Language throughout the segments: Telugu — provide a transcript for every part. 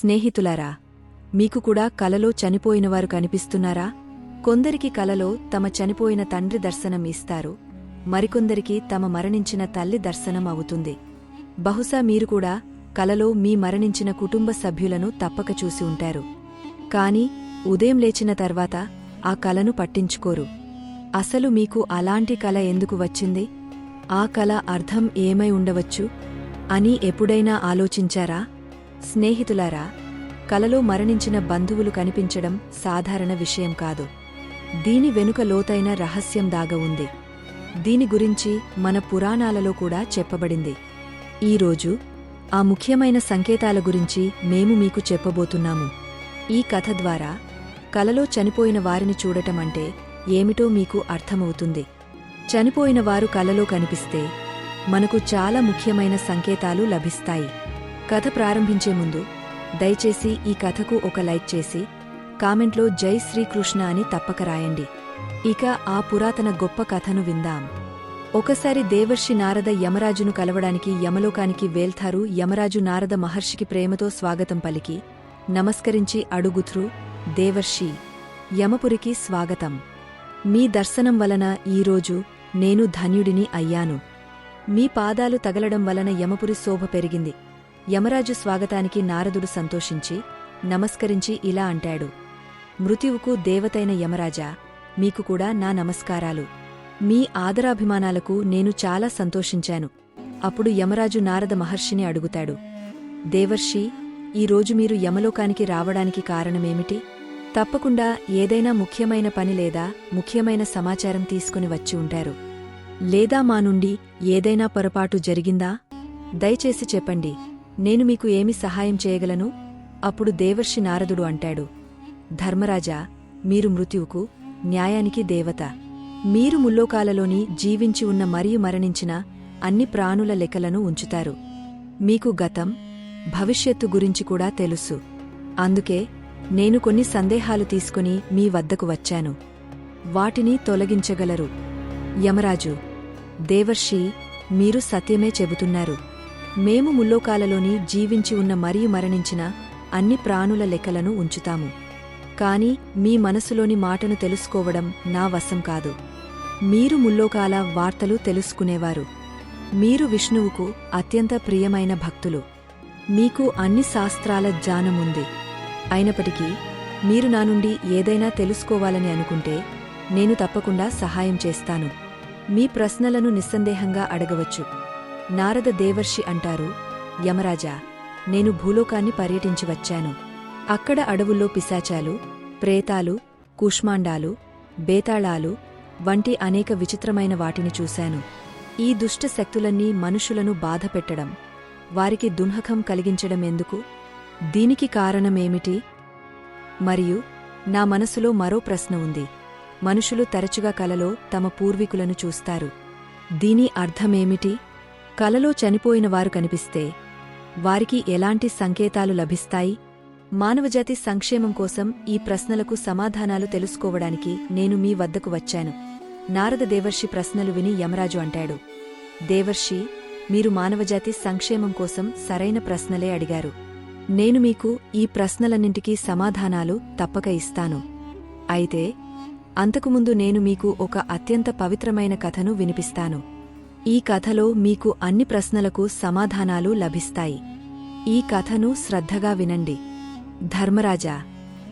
స్నేహితులారా మీకు కూడా కలలో చనిపోయినవారు కనిపిస్తున్నారా? కొందరికి కలలో తమ చనిపోయిన తండ్రి దర్శనం ఇస్తారు మరికొందరికి తమ మరణించిన తల్లి దర్శనం అవుతుంది. బహుశా మీరు కూడా కలలో మీ మరణించిన కుటుంబ సభ్యులను తప్పక చూసి ఉంటారు. కాని ఉదయం లేచిన తర్వాత ఆ కలను పట్టించుకోరు. అసలు మీకు అలాంటి కల ఎందుకు వచ్చింది? ఆ కల అర్థం ఏమై ఉండవచ్చు? అని ఎప్పుడైనా ఆలోచించారా? స్నేహితులారా కలలో మరణించిన బంధువులు కనిపించడం సాధారణ విషయం కాదు. దీని వెనుక లోతైన రహస్యం దాగ ఉంది. దీని గురించి మన పురాణాలలో కూడా చెప్పబడింది. ఈరోజు ఆ ముఖ్యమైన సంకేతాల గురించి మేము మీకు చెప్పబోతున్నాము. ఈ కథ ద్వారా కలలో చనిపోయిన వారిని చూడటం అంటే ఏమిటో మీకు అర్థమవుతుంది. చనిపోయిన వారు కలలో కనిపిస్తే మనకు చాలా ముఖ్యమైన సంకేతాలు లభిస్తాయి. కథ ప్రారంభించే ముందు దయచేసి ఈ కథకు ఒక లైక్ చేసి కామెంట్లో జై శ్రీకృష్ణ అని తప్పక రాయండి. ఇక ఆ పురాతన గొప్ప కథను విందాం. ఒకసారి దేవర్షి నారద యమరాజును కలవడానికి యమలోకానికి వేల్తారు యమరాజు నారద మహర్షికి ప్రేమతో స్వాగతం పలికి నమస్కరించి అడుగుథ్రు దేవర్షి యమపురికి స్వాగతం. మీ దర్శనం వలన ఈరోజు నేను ధన్యుడిని అయ్యాను. మీ పాదాలు తగలడం వలన యమపురి శోభ పెరిగింది. యమరాజు స్వాగతానికి నారదుడు సంతోషించి నమస్కరించి ఇలా అంటాడు. మృత్యువుకు దేవతైన యమరాజా మీకు కూడా నా నమస్కారాలు. మీ ఆదరాభిమానాలకు నేను చాలా సంతోషించాను. అప్పుడు యమరాజు నారద మహర్షిని అడుగుతాడు. దేవర్షి ఈరోజు మీరు యమలోకానికి రావడానికి కారణమేమిటి? తప్పకుండా ఏదైనా ముఖ్యమైన పని లేదా ముఖ్యమైన సమాచారం తీసుకుని వచ్చి ఉంటారు. లేదా మా నుండి ఏదైనా పొరపాటు జరిగిందా? దయచేసి చెప్పండి. నేను మీకు ఏమి సహాయం చేయగలను? అప్పుడు దేవర్షి నారదుడు అంటాడు ధర్మరాజా మీరు మృత్యువుకు న్యాయానికి దేవత. మీరు ముల్లోకాలలోని జీవించి ఉన్న మరియు మరణించిన అన్ని ప్రాణుల లెక్కలను ఉంచుతారు. మీకు గతం భవిష్యత్తు గురించి కూడా తెలుసు. అందుకే నేను కొన్ని సందేహాలు తీసుకుని మీ వద్దకు వచ్చాను. వాటిని తొలగించగలరు. యమరాజు దేవర్షి మీరు సత్యమే చెబుతున్నారు. మేము ముల్లోకాలలోని జీవించి ఉన్న మరియు మరణించిన అన్ని ప్రాణుల లెక్కలను ఉంచుతాము. కాని మీ మనసులోని మాటను తెలుసుకోవడం నా వశం కాదు. మీరు ముల్లోకాల వార్తలు తెలుసుకునేవారు. మీరు విష్ణువుకు అత్యంత ప్రియమైన భక్తులు. మీకు అన్ని శాస్త్రాల జ్ఞానముంది అయినప్పటికీ మీరు నా నుండి ఏదైనా తెలుసుకోవాలని అనుకుంటే నేను తప్పకుండా సహాయం చేస్తాను. మీ ప్రశ్నలను నిస్సందేహంగా అడగవచ్చు. నారద దేవర్షి అంటారు యమరాజా నేను భూలోకాన్ని పర్యటించి వచ్చాను. అక్కడ అడవుల్లో పిశాచాలు ప్రేతాలు కూష్మాండాలు బేతాళాలు వంటి అనేక విచిత్రమైన వాటిని చూశాను. ఈ దుష్ట శక్తులన్నీ మనుషులను బాధపెట్టడం వారికి దున్హకం కలిగించడం ఎందుకు? దీనికి కారణమేమిటి? మరియు నా మనసులో మరో ప్రశ్న ఉంది. మనుషులు తరచుగా కలలో తమ పూర్వీకులను చూస్తారు. దీని అర్థమేమిటి? కలలో చనిపోయిన వారు కనిపిస్తే వారికి ఎలాంటి సంకేతాలు లభిస్తాయి? మానవజాతి సంక్షేమం కోసం ఈ ప్రశ్నలకు సమాధానాలు తెలుసుకోవడానికి నేను మీ వద్దకు వచ్చాను. నారద దేవర్షి ప్రశ్నలు విని యమరాజు అంటాడు. దేవర్షి మీరు మానవజాతి సంక్షేమం కోసం సరైన ప్రశ్నలే అడిగారు. నేను మీకు ఈ ప్రశ్నలన్నింటికీ సమాధానాలు తప్పక ఇస్తాను. అయితే అంతకుముందు నేను మీకు ఒక అత్యంత పవిత్రమైన కథను వినిపిస్తాను. ఈ కథలో మీకు అన్ని ప్రశ్నలకు సమాధానాలు లభిస్తాయి. ఈ కథను శ్రద్ధగా వినండి. ధర్మరాజా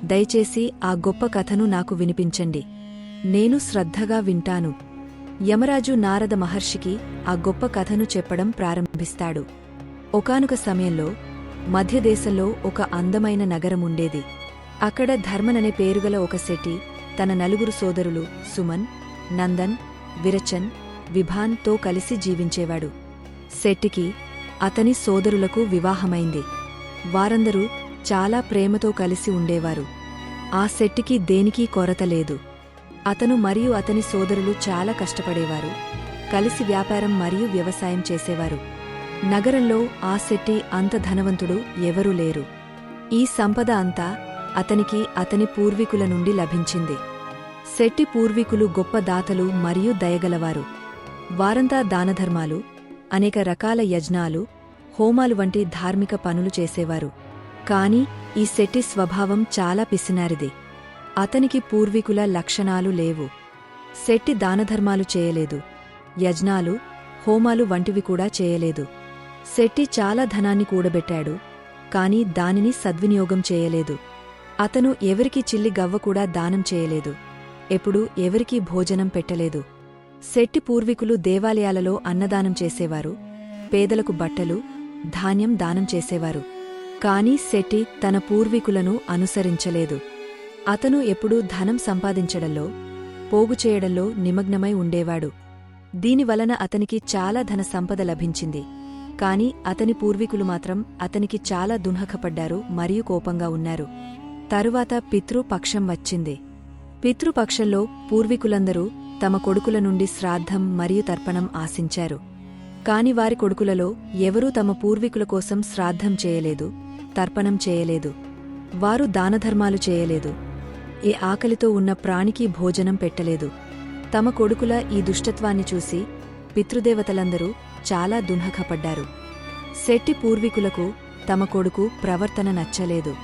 దయచేసి ఆ గొప్ప కథను నాకు వినిపించండి. నేను శ్రద్ధగా వింటాను. యమరాజు నారద మహర్షికి ఆ గొప్ప కథను చెప్పడం ప్రారంభిస్తాడు. ఒకనొక సమయంలో మధ్యదేశంలో ఒక అందమైన నగరముండేది అక్కడ ధర్మననే పేరుగల ఒక శెట్టి తన నలుగురు సోదరులు సుమన్ నందన్ విరచన్ విభాన్తో కలిసి జీవించేవాడు. శెట్టికి అతని సోదరులకు వివాహమైంది. వారందరూ చాలా ప్రేమతో కలిసి ఉండేవారు. ఆ శెట్టికి దేనికీ కొరత లేదు. అతను మరియు అతని సోదరులు చాలా కష్టపడేవారు. కలిసి వ్యాపారం మరియు వ్యవసాయం చేసేవారు. నగరంలో ఆ శెట్టి అంత ధనవంతుడు ఎవరూ లేరు. ఈ సంపద అంతా అతనికి అతని పూర్వీకుల నుండి లభించింది. శెట్టి పూర్వీకులు గొప్ప దాతలు మరియు దయగలవారు. వారంతా దానధర్మాలు అనేక రకాల యజ్ఞాలు హోమాలు వంటి ధార్మిక పనులు చేసేవారు. కాని ఈ శెట్టి స్వభావం చాలా పిసినారిది. అతనికి పూర్వీకుల లక్షణాలు లేవు. శెట్టి దానధర్మాలు చేయలేదు. యజ్ఞాలు హోమాలు వంటివి కూడా చేయలేదు. శెట్టి చాలా ధనాన్ని కూడబెట్టాడు. కాని దానిని సద్వినియోగం చేయలేదు. అతను ఎవరికి చిల్లి గవ్వ కూడా దానం చేయలేదు. ఎప్పుడూ ఎవరికీ భోజనం పెట్టలేదు. శెట్టి పూర్వీకులు దేవాలయాలలో అన్నదానం చేసేవారు. పేదలకు బట్టలు ధాన్యం దానం చేసేవారు. కాని శెట్టి తన పూర్వీకులను అనుసరించలేదు. అతను ఎప్పుడూ ధనం సంపాదించడంలో పోగు చేయడంలో నిమగ్నమై ఉండేవాడు. దీనివలన అతనికి చాలా ధన సంపద లభించింది. కాని అతని పూర్వీకులు మాత్రం అతనికి చాలా దున్హకపడ్డారు మరియు కోపంగా ఉన్నారు. తరువాత పితృపక్షం వచ్చింది. పితృపక్షంలో పూర్వీకులందరూ తమ కొడుకుల నుండి శ్రాద్ధం మరియు తర్పణం ఆశించారు. కాని వారి కొడుకులలో ఎవరూ తమ పూర్వీకుల కోసం శ్రాద్ధం చేయలేదు తర్పణం చేయలేదు వారు దానధర్మాలు చేయలేదు ఏ ఆకలితో ఉన్న ప్రాణికి భోజనం పెట్టలేదు. తమ కొడుకుల ఈ దుష్టత్వాన్ని చూసి పితృదేవతలందరూ చాలా దున్హకపడ్డారు శెట్టి పూర్వీకులకు తమ కొడుకు ప్రవర్తన నచ్చలేదు.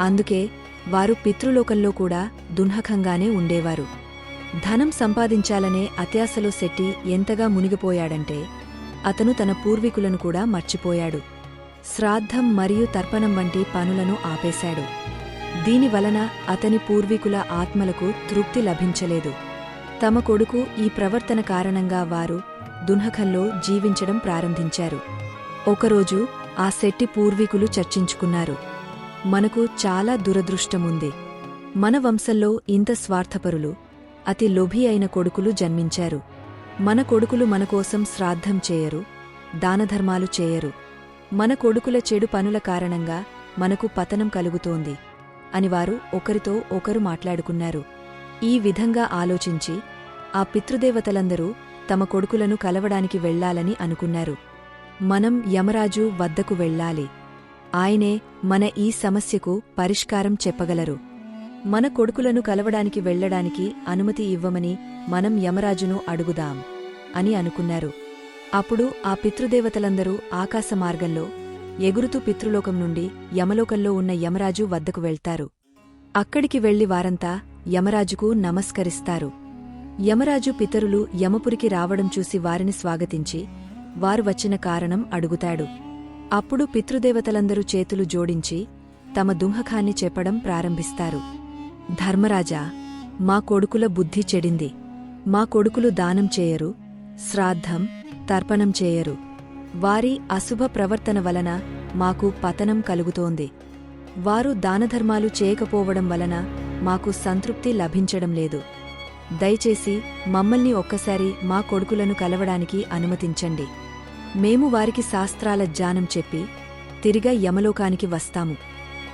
అందుకే వారు పితృలోకంలో కూడా దున్హకంగానే ఉండేవారు. ధనం సంపాదించాలనే అత్యాశలో శెట్టి ఎంతగా మునిగిపోయాడంటే అతను తన పూర్వీకులను కూడా మర్చిపోయాడు. శ్రాద్ధం మరియు తర్పణం వంటి పనులను ఆపేశాడు. దీనివలన అతని పూర్వీకుల ఆత్మలకు తృప్తి లభించలేదు. తమ కొడుకు ఈ ప్రవర్తన కారణంగా వారు దున్హకంలో జీవించడం ప్రారంభించారు. ఒకరోజు ఆ శెట్టి పూర్వీకులు చర్చించుకున్నారు. మనకు చాలా దురదృష్టముంది. మన వంశంలో ఇంత స్వార్థపరులు అతి లోభి అయిన కొడుకులు జన్మించారు. మన కొడుకులు మనకోసం శ్రాద్ధం చేయరు దానధర్మాలు చేయరు. మన కొడుకుల చెడు పనుల కారణంగా మనకు పతనం కలుగుతోంది అని వారు ఒకరితో ఒకరు మాట్లాడుకున్నారు. ఈ విధంగా ఆలోచించి ఆ పితృదేవతలందరూ తమ కొడుకులను కలవడానికి వెళ్ళాలని అనుకున్నారు. మనం యమరాజు వద్దకు వెళ్ళాలి. ఆయనే మన ఈ సమస్యకు పరిష్కారం చెప్పగలరు. మన కొడుకులను కలవడానికి వెళ్ళడానికి అనుమతి ఇవ్వమని మనం యమరాజును అడుగుదాం అని అనుకున్నారు. అప్పుడు ఆ పితృదేవతలందరూ ఆకాశ మార్గంలో ఎగురుతూ పితృలోకం నుండి యమలోకంలో ఉన్న యమరాజు వద్దకు వెళ్తారు. అక్కడికి వెళ్ళి వారంతా యమరాజుకు నమస్కరిస్తారు. యమరాజు పితరులు యమపురికి రావడం చూసి వారిని స్వాగతించి వారు వచ్చిన కారణం అడుగుతాడు. అప్పుడు పితృదేవతలందరూ చేతులు జోడించి తమ దుంహకాన్ని చెప్పడం ప్రారంభిస్తారు. ధర్మరాజా మా కొడుకుల బుద్ధి చెడింది. మా కొడుకులు దానం చేయరు శ్రాద్ధం తర్పణం చేయరు. వారి అశుభ ప్రవర్తన వలన మాకు పతనం కలుగుతోంది. వారు దానధర్మాలు చేయకపోవడం వలన మాకు సంతృప్తి లభించడం లేదు. దయచేసి మమ్మల్ని ఒక్కసారి మా కొడుకులను కలవడానికి అనుమతించండి. మేము వారికి శాస్త్రాల జ్ఞానం చెప్పి తిరిగా యమలోకానికి వస్తాము.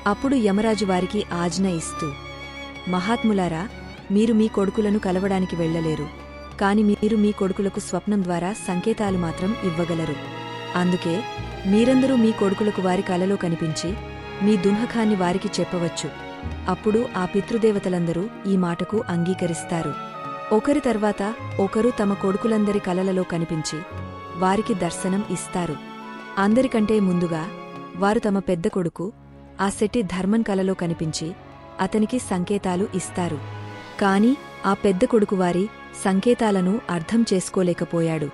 అప్పుడు యమరాజు వారికి ఆజ్ఞ ఇస్తూ మహాత్ములారా మీరు మీ కొడుకులను కలవడానికి వెళ్ళలేరు కాని మీరు మీ కొడుకులకు స్వప్నం ద్వారా సంకేతాలు మాత్రం ఇవ్వగలరు. అందుకే మీరందరూ మీ కొడుకులకు వారి కలలో కనిపించి మీ దున్హకాన్ని వారికి చెప్పవచ్చు. అప్పుడు ఆ పితృదేవతలందరూ ఈ మాటకు అంగీకరిస్తారు. ఒకరి తర్వాత ఒకరు తమ కొడుకులందరి కలలలో కనిపించి వారికి దర్శనం ఇస్తారు. అందరికంటే ముందుగా వారు తమ పెద్ద కొడుకు ఆ శెట్టి ధర్మన్ కలలో కనిపించి అతనికి సంకేతాలు ఇస్తారు. కాని ఆ పెద్ద కొడుకువారి సంకేతాలను అర్థం చేసుకోలేకపోయాడు.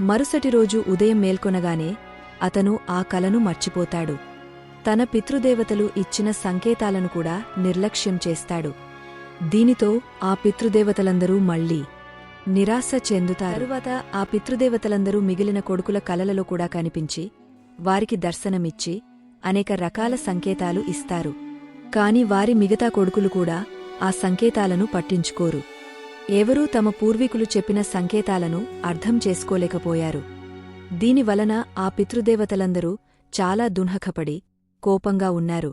మరుసటి రోజు ఉదయం మేల్కొనగానే అతను ఆ కలను మర్చిపోతాడు. తన పితృదేవతలు ఇచ్చిన సంకేతాలను కూడా నిర్లక్ష్యం చేస్తాడు. దీనితో ఆ పితృదేవతలందరూ మళ్ళీ నిరాశ చెందుతారు. తరువాత ఆ పితృదేవతలందరూ మిగిలిన కొడుకుల కలలలో కూడా కనిపించి వారికి దర్శనమిచ్చి అనేక రకాల సంకేతాలు ఇస్తారు. కాని వారి మిగతా కొడుకులు కూడా ఆ సంకేతాలను పట్టించుకోరు. ఎవరూ తమ పూర్వీకులు చెప్పిన సంకేతాలను అర్థం చేసుకోలేకపోయారు. దీనివలన ఆ పితృదేవతలందరూ చాలా దున్హకపడి కోపంగా ఉన్నారు.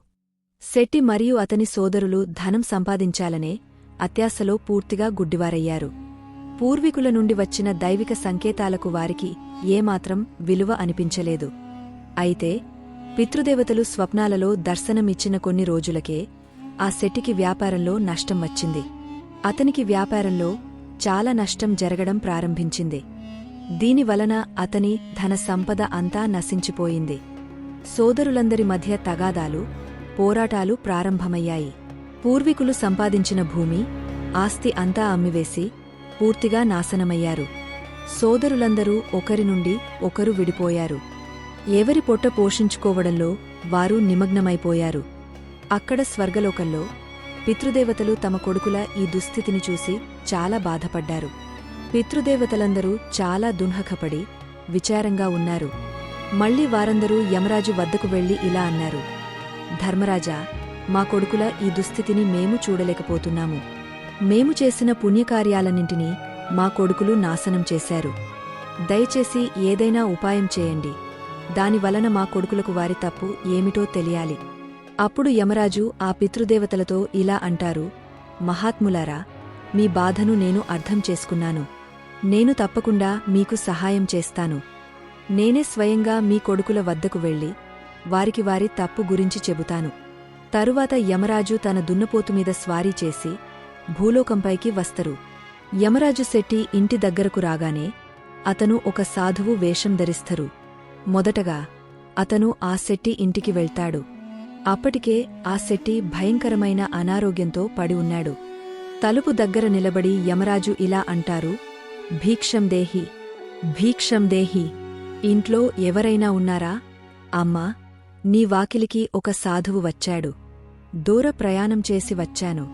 శెట్టి మరియు అతని సోదరులు ధనం సంపాదించాలనే అత్యాశలో పూర్తిగా గుడ్డివారయ్యారు. పూర్వీకుల నుండి వచ్చిన దైవిక సంకేతాలకు వారికి ఏమాత్రం విలువ అనిపించలేదు. అయితే పితృదేవతలు స్వప్నాలలో దర్శనమిచ్చిన కొన్ని రోజులకే ఆ శెట్టికి వ్యాపారంలో నష్టం వచ్చింది. అతనికి వ్యాపారంలో చాలా నష్టం జరగడం ప్రారంభించింది. దీనివలన అతని ధన సంపద అంతా నశించిపోయింది. సోదరులందరి మధ్య తగాదాలు పోరాటాలు ప్రారంభమయ్యాయి. పూర్వీకులు సంపాదించిన భూమి ఆస్తి అంతా అమ్మివేసి పూర్తిగా నాశనమయ్యారు. సోదరులందరూ ఒకరి నుండి ఒకరు విడిపోయారు. ఎవరి పొట్ట పోషించుకోవడంలో వారు నిమగ్నమైపోయారు. అక్కడ స్వర్గలోకంలో పితృదేవతలు తమ కొడుకుల ఈ దుస్థితిని చూసి చాలా బాధపడ్డారు. పితృదేవతలందరూ చాలా దున్హకపడి విచారంగా ఉన్నారు. మళ్ళీ వారందరూ యమరాజు వద్దకు వెళ్ళి ఇలా అన్నారు. ధర్మరాజా మా కొడుకుల ఈ దుస్థితిని మేము చూడలేకపోతున్నాము. మేము చేసిన పుణ్యకార్యాలన్నింటినీ మా కొడుకులు నాశనం చేశారు. దయచేసి ఏదైనా ఉపాయం చేయండి. దానివలన మా కొడుకులకు వారి తప్పు ఏమిటో తెలియాలి. అప్పుడు యమరాజు ఆ పితృదేవతలతో ఇలా అంటారు మహాత్ములారా మీ బాధను నేను అర్థం చేసుకున్నాను. నేను తప్పకుండా మీకు సహాయం చేస్తాను. నేనే స్వయంగా మీ కొడుకుల వద్దకు వెళ్ళి వారికి వారి తప్పు గురించి చెబుతాను. తరువాత యమరాజు తన దున్నపోతు మీద స్వారీ చేసి భూలోకంపైకి వస్తరు. యమరాజు శెట్టి ఇంటి దగ్గరకు రాగానే అతను ఒక సాధువు వేషం ధరిస్తరు. మొదటగా అతను ఆ శెట్టి ఇంటికి వెళ్తాడు. అప్పటికే ఆ శెట్టి భయంకరమైన అనారోగ్యంతో పడి ఉన్నాడు. తలుపు దగ్గర నిలబడి యమరాజు ఇలా అంటారు భీక్షం దేహి భీక్షం దేహి ఇంట్లో ఎవరైనా ఉన్నారా? అమ్మా నీ వాకిలికి ఒక సాధువు వచ్చాడు. దూర ప్రయాణం చేసి వచ్చాను.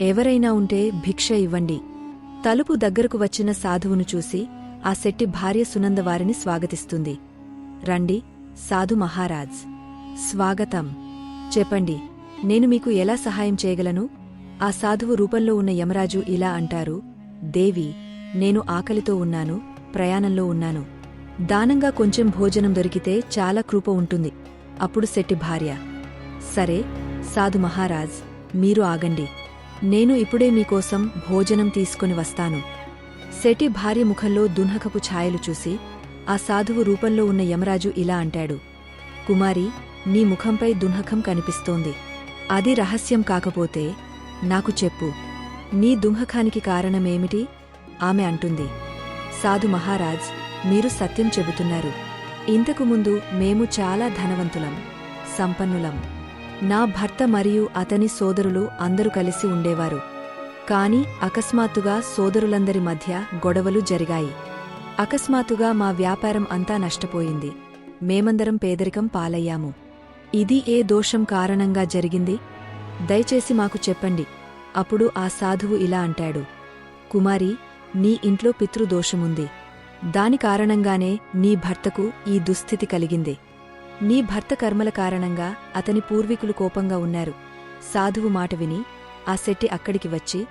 ఎవరైనా ఉంటే భిక్ష ఇవ్వండి. తలుపు దగ్గరకు వచ్చిన సాధువును చూసి ఆ శెట్టి భార్య సునందవారిని స్వాగతిస్తుంది. రండి సాధు మహారాజ్. స్వాగతం. చెప్పండి నేను మీకు ఎలా సహాయం చేయగలను? ఆ సాధువు రూపంలో ఉన్న యమరాజు ఇలా అంటారు దేవి నేను ఆకలితో ఉన్నాను ప్రయాణంలో ఉన్నాను. దానంగా కొంచెం భోజనం దొరికితే చాలా కృప ఉంటుంది. అప్పుడు శెట్టి భార్య. సరే సాధు మహారాజ్ మీరు ఆగండి. నేను ఇప్పుడే మీకోసం భోజనం తీసుకుని వస్తాను. శెట్టి భార్య ముఖంలో దున్హకపు ఛాయలు చూసి ఆ సాధువు రూపంలో ఉన్న యమరాజు ఇలా అంటాడు. కుమారి నీ ముఖంపై దుంహకం కనిపిస్తోంది. అది రహస్యం కాకపోతే నాకు చెప్పు. నీ దుంహకానికి కారణమేమిటి? ఆమె అంటుంది. సాధు మహారాజ్ మీరు సత్యం చెబుతున్నారు. ఇంతకు ముందు మేము చాలా ధనవంతులం సంపన్నులం. నా భర్త మరియు అతని సోదరులు అందరూ కలిసి ఉండేవారు. కాని అకస్మాత్తుగా సోదరులందరి మధ్య గొడవలు జరిగాయి. అకస్మాత్తుగా మా వ్యాపారం అంతా నష్టపోయింది. మేమందరం పేదరికం పాలయ్యాము. ఇది ఏ దోషం కారణంగా జరిగింది? దయచేసి మాకు చెప్పండి. అప్పుడు ఆ సాధువు ఇలా అంటాడు. కుమారి నీ ఇంట్లో పితృదోషముంది. దాని కారణంగానే నీ భర్తకు ఈ దుస్థితి కలిగింది. నీ భర్త కర్మల కారణంగా అతని పూర్వీకులు కోపంగా ఉన్నారు. సాధువు మాట విని ఆ శెట్టి అక్కడికి వచ్చి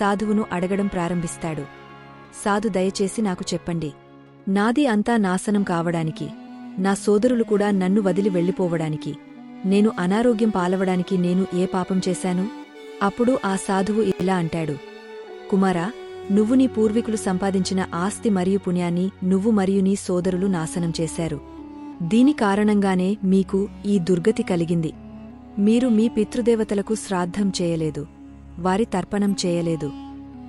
సాధువును అడగడం ప్రారంభిస్తాడు. సాధు దయచేసి నాకు చెప్పండి. నాది అంతా నాశనం కావడానికి నా సోదరులు కూడా నన్ను వదిలి వెళ్ళిపోవడానికి నేను అనారోగ్యం పాలవడానికి నేను ఏ పాపం చేశాను? అప్పుడు ఆ సాధువు ఇలా అంటాడు. కుమారా నువ్వు నీ పూర్వీకులు సంపాదించిన ఆస్తి మరియు పుణ్యాన్ని నువ్వు మరియు నీ సోదరులు నాశనం చేశారు. దీని కారణంగానే మీకు ఈ దుర్గతి కలిగింది. మీరు మీ పితృదేవతలకు శ్రాద్ధం చేయలేదు. వారి తర్పణం చేయలేదు.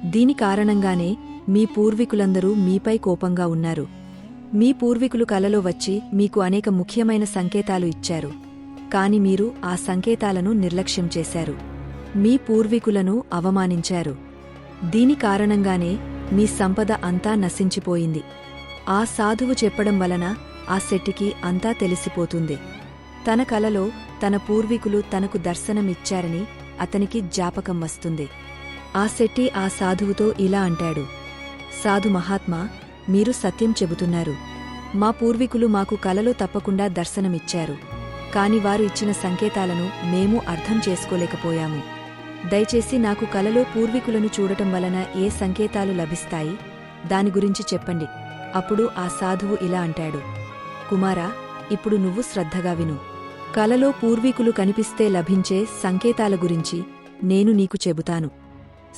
దీని కారణంగానే మీ పూర్వీకులందరూ మీపై కోపంగా ఉన్నారు. మీ పూర్వీకులు కలలో వచ్చి మీకు అనేక ముఖ్యమైన సంకేతాలు ఇచ్చారు. కాని మీరు ఆ సంకేతాలను నిర్లక్ష్యం చేశారు. మీ పూర్వీకులను అవమానించారు. దీని కారణంగానే మీ సంపద అంతా నశించిపోయింది. ఆ సాధువు చెప్పడం వలన ఆ శెట్టికి అంతా తెలిసిపోతుంది. తన కలలో తన పూర్వీకులు తనకు దర్శనమిచ్చారని అతనికి జ్ఞాపకం వస్తుంది. ఆ శెట్టి ఆ సాధువుతో ఇలా అంటాడు. సాధు మహాత్మా మీరు సత్యం చెబుతున్నారు. మా పూర్వీకులు మాకు కలలో తప్పకుండా దర్శనమిచ్చారు. కాని వారు ఇచ్చిన సంకేతాలను మేము అర్థం చేసుకోలేకపోయాము. దయచేసి నాకు కలలో పూర్వీకులను చూడటం వలన ఏ సంకేతాలు లభిస్తాయి? దాని గురించి చెప్పండి. అప్పుడు ఆ సాధువు ఇలా అంటాడు. కుమారా ఇప్పుడు నువ్వు శ్రద్ధగా విను. కలలో పూర్వీకులు కనిపిస్తే లభించే సంకేతాల గురించి నేను నీకు చెబుతాను.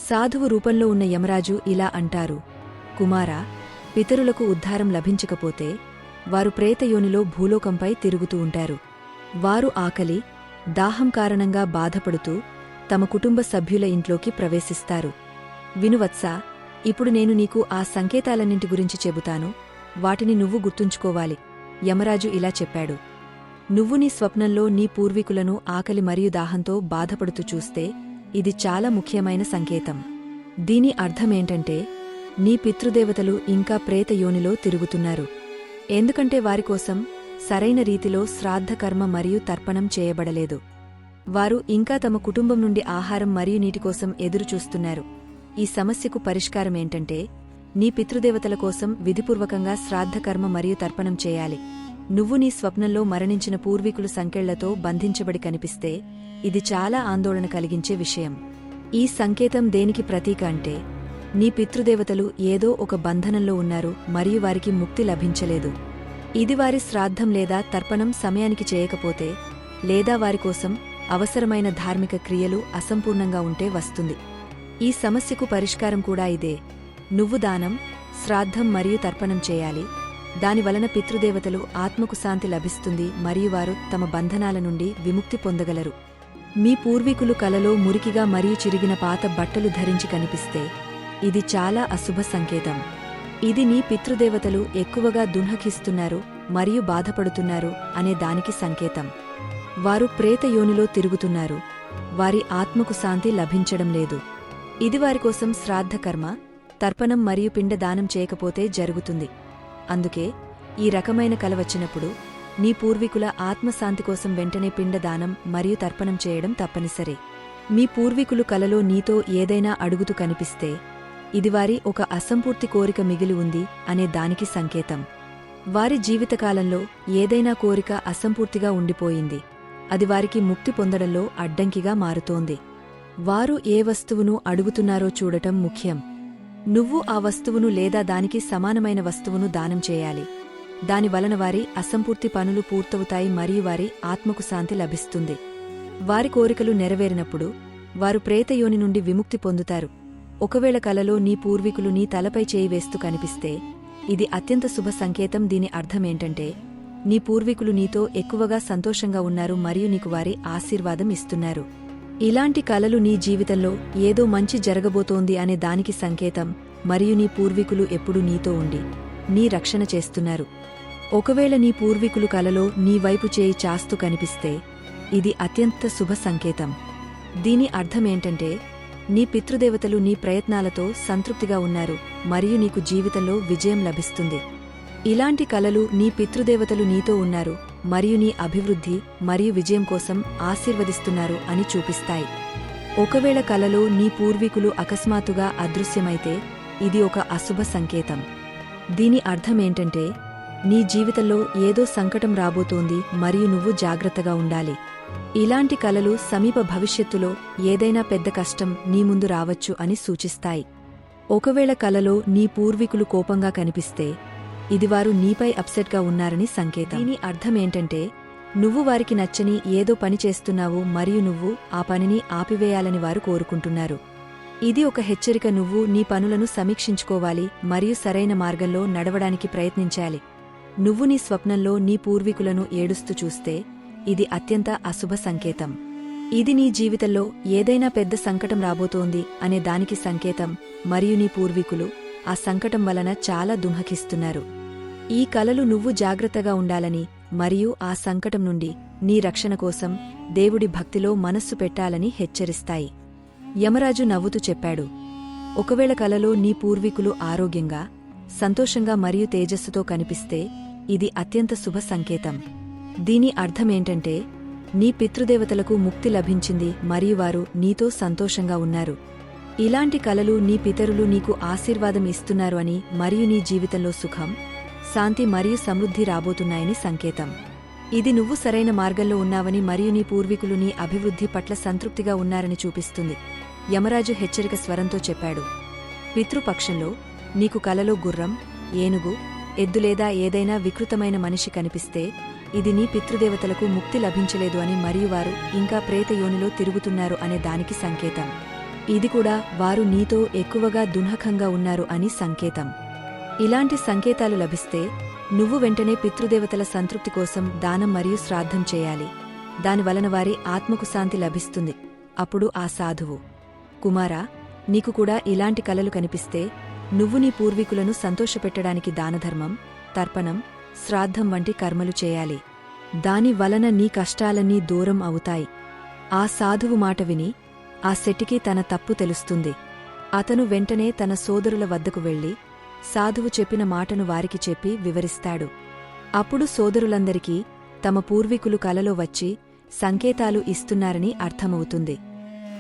సాధువు రూపంలో ఉన్న యమరాజు ఇలా అంటారు. కుమారా పితరులకు ఉద్ధారం లభించకపోతే వారు ప్రేతయోనిలో భూలోకంపై తిరుగుతూ ఉంటారు. వారు ఆకలి దాహం కారణంగా బాధపడుతూ తమ కుటుంబ సభ్యుల ఇంట్లోకి ప్రవేశిస్తారు. వినువత్సా ఇప్పుడు నేను నీకు ఆ సంకేతాలన్నింటి గురించి చెబుతాను. వాటిని నువ్వు గుర్తుంచుకోవాలి. యమరాజు ఇలా చెప్పాడు. నువ్వు నీ స్వప్నంలో నీ పూర్వీకులను ఆకలి మరియు దాహంతో బాధపడుతూ చూస్తే ఇది చాలా ముఖ్యమైన సంకేతం. దీని అర్థమేంటంటే నీ పితృదేవతలు ఇంకా ప్రేత యోనిలో తిరుగుతున్నారు. ఎందుకంటే వారికోసం సరైన రీతిలో శ్రాద్ధకర్మ మరియు తర్పణం చేయబడలేదు. వారు ఇంకా తమ కుటుంబం నుండి ఆహారం మరియు నీటి కోసం ఎదురుచూస్తున్నారు. ఈ సమస్యకు పరిష్కారమేంటంటే నీ పితృదేవతల కోసం విధిపూర్వకంగా శ్రాద్ధకర్మ మరియు తర్పణం చేయాలి. నువ్వు నీ స్వప్నంలో మరణించిన పూర్వీకులు సంకెళ్ళతో బంధించబడి కనిపిస్తే ఇది చాలా ఆందోళన కలిగించే విషయం. ఈ సంకేతం దేనికి ప్రతీక అంటే నీ పితృదేవతలు ఏదో ఒక బంధనంలో ఉన్నారు మరియు వారికి ముక్తి లభించలేదు. ఇది వారి శ్రాద్ధం లేదా తర్పణం సమయానికి చేయకపోతే లేదా వారి కోసం అవసరమైన ధార్మిక క్రియలు అసంపూర్ణంగా ఉంటే వస్తుంది. ఈ సమస్యకు పరిష్కారం కూడా ఇదే. నువ్వు దానం శ్రాద్ధం మరియు తర్పణం చేయాలి. దానివలన పితృదేవతలు ఆత్మకు శాంతి లభిస్తుంది మరియు వారు తమ బంధనాల నుండి విముక్తి పొందగలరు. మీ పూర్వీకులు కలలో మురికిగా మరియు చిరిగిన పాత బట్టలు ధరించి కనిపిస్తే ఇది చాలా అశుభ సంకేతం. ఇది నీ పితృదేవతలు ఎక్కువగా దున్హకిస్తున్నారు మరియు బాధపడుతున్నారు అనే దానికి సంకేతం. వారు ప్రేత యోనిలో తిరుగుతున్నారు. వారి ఆత్మకు శాంతి లభించడం లేదు. ఇది వారికోసం శ్రాద్ధకర్మ తర్పణం మరియు పిండదానం చేయకపోతే జరుగుతుంది. అందుకే ఈ రకమైన కల వచ్చినప్పుడు నీ పూర్వీకుల ఆత్మశాంతి కోసం వెంటనే పిండదానం మరియు తర్పణం చేయడం తప్పనిసరి. మీ పూర్వీకులు కలలో నీతో ఏదైనా అడుగుతూ కనిపిస్తే ఇది వారి ఒక అసంపూర్తి కోరిక మిగిలి ఉంది అనే దానికి సంకేతం. వారి జీవితకాలంలో ఏదైనా కోరిక అసంపూర్తిగా ఉండిపోయింది. అది వారికి ముక్తి పొందడంలో అడ్డంకిగా మారుతోంది. వారు ఏ వస్తువును అడుగుతున్నారో చూడటం ముఖ్యం. నువ్వు ఆ వస్తువును లేదా దానికి సమానమైన వస్తువును దానం చేయాలి. దాని వలన వారి అసంపూర్తి పనులు పూర్తవుతాయి మరియు వారి ఆత్మకు శాంతి లభిస్తుంది. వారి కోరికలు నెరవేరినప్పుడు వారు ప్రేతయోని నుండి విముక్తి పొందుతారు. ఒకవేళ కలలో నీ పూర్వీకులు నీ తలపై చేయి వేస్తూ కనిపిస్తే ఇది అత్యంత శుభ సంకేతం దీని అర్థమేంటంటే నీ పూర్వీకులు నీతో ఎక్కువగా సంతోషంగా ఉన్నారు మరియు నీకు వారి ఆశీర్వాదం ఇస్తున్నారు. ఇలాంటి కలలు నీ జీవితంలో ఏదో మంచి జరగబోతోంది అనే దానికి సంకేతం మరియు నీ పూర్వీకులు ఎప్పుడూ నీతో ఉండి నీ రక్షణ చేస్తున్నారు. ఒకవేళ నీ పూర్వీకులు కలలో నీ వైపు చేయి చాస్తూ కనిపిస్తే ఇది అత్యంత శుభ సంకేతం. దీని అర్థమేంటంటే నీ పితృదేవతలు నీ ప్రయత్నాలతో సంతృప్తిగా ఉన్నారు మరియు నీకు జీవితంలో విజయం లభిస్తుంది. ఇలాంటి కలలు నీ పితృదేవతలు నీతో ఉన్నారు మరియు నీ అభివృద్ధి మరియు విజయం కోసం ఆశీర్వదిస్తున్నారు అని చూపిస్తాయి. ఒకవేళ కలలో నీ పూర్వీకులు అకస్మాత్తుగా అదృశ్యమైతే ఇది ఒక అశుభ సంకేతం. దీని అర్థమేంటంటే నీ జీవితంలో ఏదో సంకటం రాబోతోంది మరియు నువ్వు జాగ్రత్తగా ఉండాలి. ఇలాంటి కలలు సమీప భవిష్యత్తులో ఏదైనా పెద్ద కష్టం నీ ముందు రావచ్చు అని సూచిస్తాయి. ఒకవేళ కలలో నీ పూర్వీకులు కోపంగా కనిపిస్తే ఇది వారు నీపై అప్సెట్గా ఉన్నారని సంకేతం. దీని అర్థమేంటంటే నువ్వు వారికి నచ్చని ఏదో పని చేస్తున్నావు మరియు నువ్వు ఆ పనిని ఆపివేయాలని వారు కోరుకుంటున్నారు. ఇది ఒక హెచ్చరిక నువ్వు నీ పనులను సమీక్షించుకోవాలి మరియు సరైన మార్గంలో నడవడానికి ప్రయత్నించాలి. నువ్వు నీ స్వప్నంలో నీ పూర్వీకులను ఏడుస్తూ చూస్తే ఇది అత్యంత అశుభ సంకేతం. ఇది నీ జీవితంలో ఏదైనా పెద్ద సంకటం రాబోతోంది అనే దానికి సంకేతం మరియు నీ పూర్వీకులు ఆ సంకటం వలన చాలా దుంహకిస్తున్నారు. ఈ కలలు నువ్వు జాగ్రత్తగా ఉండాలని మరియు ఆ సంకటం నుండి నీ రక్షణ కోసం దేవుడి భక్తిలో మనస్సు పెట్టాలని హెచ్చరిస్తాయి. యమరాజు నవ్వుతూ చెప్పాడు ఒకవేళ కలలో నీ పూర్వీకులు ఆరోగ్యంగా సంతోషంగా మరియు తేజస్సుతో కనిపిస్తే ఇది అత్యంత శుభ సంకేతం. దీని అర్థమేంటంటే నీ పితృదేవతలకు ముక్తి లభించింది మరియు వారు నీతో సంతోషంగా ఉన్నారు. ఇలాంటి కలలు నీ పితరులు నీకు ఆశీర్వాదం ఇస్తున్నారు అని మరియు నీ జీవితంలో సుఖం శాంతి మరియు సమృద్ధి రాబోతున్నాయని సంకేతం. ఇది నువ్వు సరైన మార్గంలో ఉన్నావని మరియు నీ పూర్వీకులు నీ అభివృద్ధి పట్ల సంతృప్తిగా ఉన్నారని చూపిస్తుంది. యమరాజు హెచ్చరిక స్వరంతో చెప్పాడు. పితృపక్షంలో నీకు కలలో గుర్రం ఏనుగు ఎద్దు లేదా ఏదైనా వికృతమైన మనిషి కనిపిస్తే ఇది నీ పితృదేవతలకు ముక్తి లభించలేదు అని మరియు వారు ఇంకా ప్రేతయోనిలో తిరుగుతున్నారు అనే దానికి సంకేతం. ఇది కూడా వారు నీతో ఎక్కువగా దున్హకంగా ఉన్నారు అని సంకేతం. ఇలాంటి సంకేతాలు లభిస్తే నువ్వు వెంటనే పితృదేవతల సంతృప్తి కోసం దానం మరియు శ్రాద్ధం చేయాలి. దానివలన వారి ఆత్మకు శాంతి లభిస్తుంది. అప్పుడు ఆ సాధువు. కుమారా నీకు కూడా ఇలాంటి కలలు కనిపిస్తే నువ్వు నీ పూర్వీకులను సంతోషపెట్టడానికి దానధర్మం తర్పణం శ్రాద్ధం వంటి కర్మలు చేయాలి. దాని వలన నీ కష్టాలన్నీ దూరం అవుతాయి. ఆ సాధువు మాట విని ఆ శెట్టికి తన తప్పు తెలుస్తుంది. అతను వెంటనే తన సోదరుల వద్దకు వెళ్ళి సాధువు చెప్పిన మాటను వారికి చెప్పి వివరిస్తాడు. అప్పుడు సోదరులందరికీ తమ పూర్వీకులు కలలో వచ్చి సంకేతాలు ఇస్తున్నారని అర్థమవుతుంది.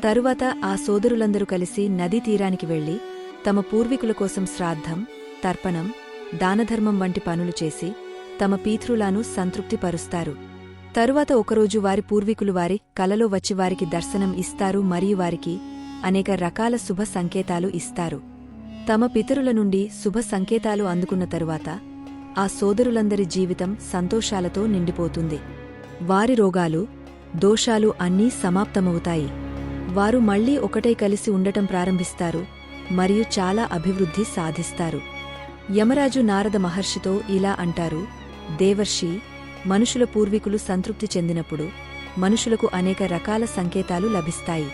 తరువాత ఆ సోదరులందరూ కలిసి నదీ తీరానికి వెళ్ళి తమ పూర్వీకుల కోసం శ్రాద్ధం తర్పణం దానధర్మం వంటి పనులు చేసి తమ పీతృలను సంతృప్తిపరుస్తారు. తరువాత ఒకరోజు వారి పూర్వీకులు వారి కలలో వచ్చి వారికి దర్శనం ఇస్తారు మరియు వారికి అనేక రకాల శుభ సంకేతాలు ఇస్తారు. తమ పితరుల నుండి శుభ సంకేతాలు అందుకున్న తరువాత ఆ సోదరులందరి జీవితం సంతోషాలతో నిండిపోతుంది. వారి రోగాలు దోషాలు అన్నీ సమాప్తమవుతాయి. వారు మళ్ళీ ఒకటై కలిసి ఉండటం ప్రారంభిస్తారు మరియు చాలా అభివృద్ధి సాధిస్తారు. యమరాజు నారద మహర్షితో ఇలా అంటారు దేవర్షి మనుషుల పూర్వీకులు సంతృప్తి చెందినప్పుడు మనుషులకు అనేక రకాల సంకేతాలు లభిస్తాయి.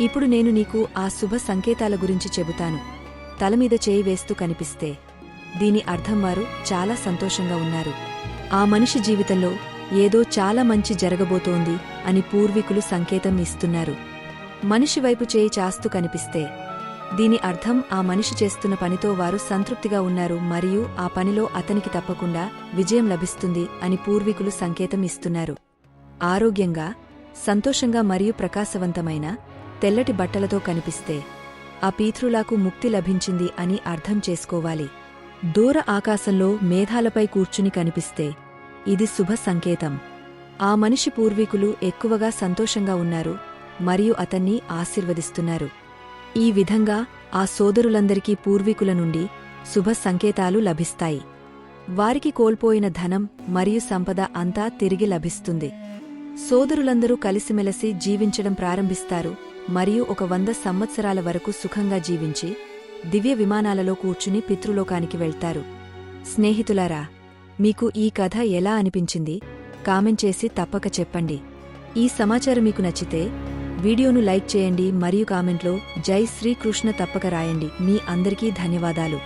ఇప్పుడు నేను నీకు ఆ శుభ సంకేతాల గురించి చెబుతాను. తలమీద చేయి వేస్తూ కనిపిస్తే దీని అర్థం వారు చాలా సంతోషంగా ఉన్నారు. ఆ మనిషి జీవితంలో ఏదో చాలా మంచి జరగబోతోంది అని పూర్వీకులు సంకేతం ఇస్తున్నారు. మనిషి వైపు చేయి చాస్తూ కనిపిస్తే దీని అర్థం ఆ మనిషి చేస్తున్న పనితో వారు సంతృప్తిగా ఉన్నారు మరియు ఆ పనిలో అతనికి తప్పకుండా విజయం లభిస్తుంది అని పూర్వీకులు సంకేతం ఇస్తున్నారు. ఆరోగ్యంగా సంతోషంగా మరియు ప్రకాశవంతమైన తెల్లటి బట్టలతో కనిపిస్తే ఆ పీతృలాకు ముక్తి లభించింది అని అర్థం చేసుకోవాలి. దూర ఆకాశంలో మేఘాలపై కూర్చుని కనిపిస్తే ఇది శుభ సంకేతం. ఆ మనిషి పూర్వీకులు ఎక్కువగా సంతోషంగా ఉన్నారు మరియు అతన్ని ఆశీర్వదిస్తున్నారు. ఈ విధంగా ఆ సోదరులందరికీ పూర్వీకుల నుండి శుభ సంకేతాలు లభిస్తాయి. వారికి కోల్పోయిన ధనం మరియు సంపద అంతా తిరిగి లభిస్తుంది. సోదరులందరూ కలిసిమెలసి జీవించడం ప్రారంభిస్తారు మరియు ఒక వంద సంవత్సరాల వరకు సుఖంగా జీవించి దివ్య విమానాలలో కూర్చుని పితృలోకానికి వెళ్తారు. స్నేహితులారా మీకు ఈ కథ ఎలా అనిపించింది? కామెంట్ చేసి తప్పక చెప్పండి. ఈ సమాచారం మీకు నచ్చితే వీడియోను లైక్ చేయండి మరియు కామెంట్లో జై శ్రీకృష్ణ తప్పక రాయండి. మీ అందరికీ ధన్యవాదాలు.